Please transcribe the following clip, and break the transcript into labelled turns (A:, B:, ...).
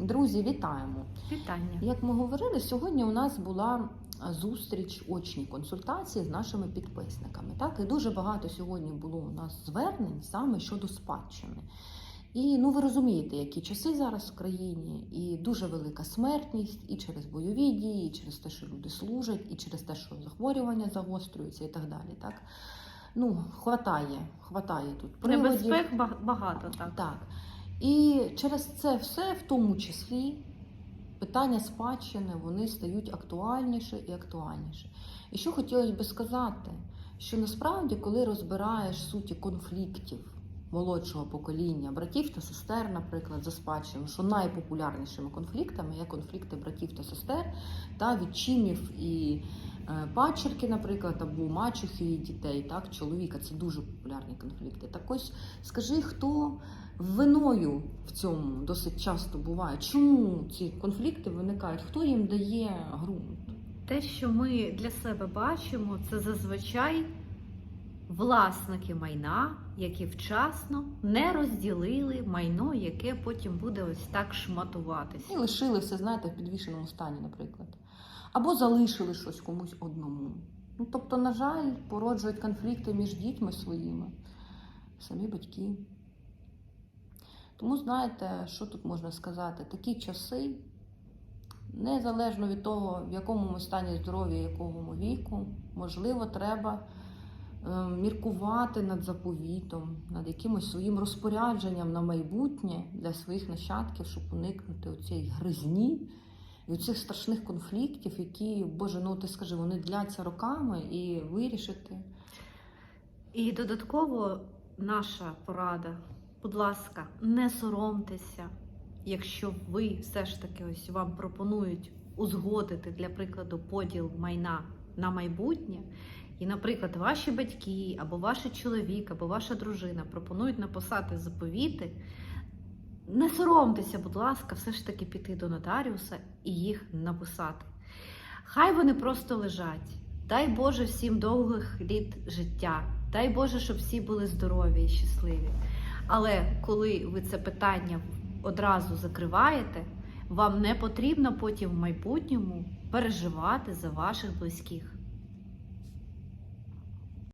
A: Друзі, вітаємо!
B: Вітання.
A: Як ми говорили, сьогодні у нас була зустріч очні консультації з нашими підписниками. Так, і дуже багато сьогодні було у нас звернень саме щодо спадщини. І ну ви розумієте, які часи зараз в країні, і дуже велика смертність, і через бойові дії, і через те, що люди служать, і через те, що захворювання загострюються, і так далі. Так ну хватає, хватає тут приводів.
B: Небезпек багато, так.
A: Так. І через це все, в тому числі, питання спадщини вони стають актуальніше і актуальніше. І що хотілося би сказати, що насправді, коли розбираєш суті конфліктів молодшого покоління, братів та сестер, наприклад, за спадщину, що найпопулярнішими конфліктами є конфлікти братів та сестер та відчимів і е, падчерки, наприклад, або мачухи і дітей, так, чоловіка. Це дуже популярні конфлікти. Так ось скажи, хто виною в цьому досить часто буває? Чому ці конфлікти виникають? Хто їм дає ґрунт?
B: Те, що ми для себе бачимо, це зазвичай власники майна, які вчасно не розділили майно, яке потім буде ось так шматуватися.
A: І лишили все, знаєте, в підвішеному стані, наприклад. Або залишили щось комусь одному. Ну, тобто, на жаль, породжують конфлікти між дітьми своїми, самі батьки. Тому, знаєте, що тут можна сказати? Такі часи, незалежно від того, в якому ми стані здоров'я, якого ми віку, можливо, треба е, міркувати над заповітом, над якимось своїм розпорядженням на майбутнє для своїх нащадків, щоб уникнути оцієї гризні і оцих страшних конфліктів, які, Боже, ну ти скажи, вони дляться роками і вирішити.
B: І додатково наша порада, будь ласка, не соромтеся, якщо ви все ж таки ось вам пропонують узгодити, для прикладу, поділ майна на майбутнє. І, наприклад, ваші батьки, або ваш чоловік, або ваша дружина пропонують написати заповіти. Не соромтеся, будь ласка, все ж таки піти до нотаріуса і їх написати. Хай вони просто лежать. Дай Боже всім довгих літ життя. Дай Боже, щоб всі були здорові і щасливі. Але коли ви це питання одразу закриваєте, вам не потрібно потім в майбутньому переживати за ваших близьких.